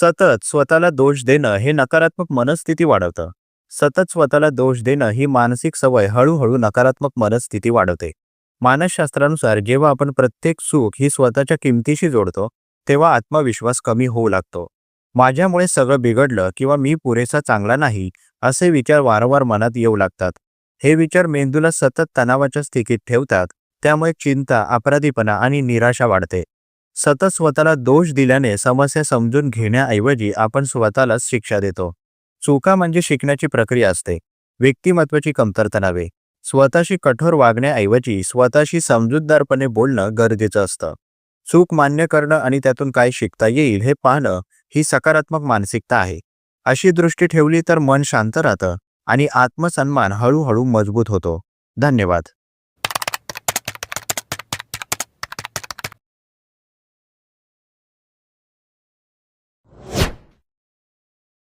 सतत स्वतःला दोष देणं हे नकारात्मक मनस्थिती वाढवतं. सतत स्वतःला दोष देणं ही मानसिक सवय हळूहळू नकारात्मक मनस्थिती वाढवते. मानसशास्त्रानुसार जेव्हा आपण प्रत्येक सुख ही स्वतःच्या किमतीशी जोडतो तेव्हा आत्मविश्वास कमी होऊ लागतो. माझ्यामुळे सगळं बिघडलं किंवा मी पुरेसा चांगला नाही असे विचार वारंवार मनात येऊ लागतात. हे विचार मेंदूला सतत तणावाच्या स्थितीत ठेवतात त्यामुळे चिंता अपराधीपणा आणि निराशा वाढते. सतत स्वतःला दोष दिल्याने समस्या समजून घेण्याऐवजी आपण स्वतःलाच शिक्षा देतो. चुका म्हणजे शिकण्याची प्रक्रिया असते. व्यक्तिमत्वाची कमतरता नव्हे. स्वतःशी कठोर वागण्याऐवजी स्वतःशी समजूतदारपणे बोलणं गरजेचं असतं. चूक मान्य करणं आणि त्यातून काय शिकता येईल हे पाहणं ही सकारात्मक मानसिकता आहे. अशी दृष्टी ठेवली तर मन शांत राहतं आणि आत्मसन्मान हळूहळू मजबूत होतो. धन्यवाद.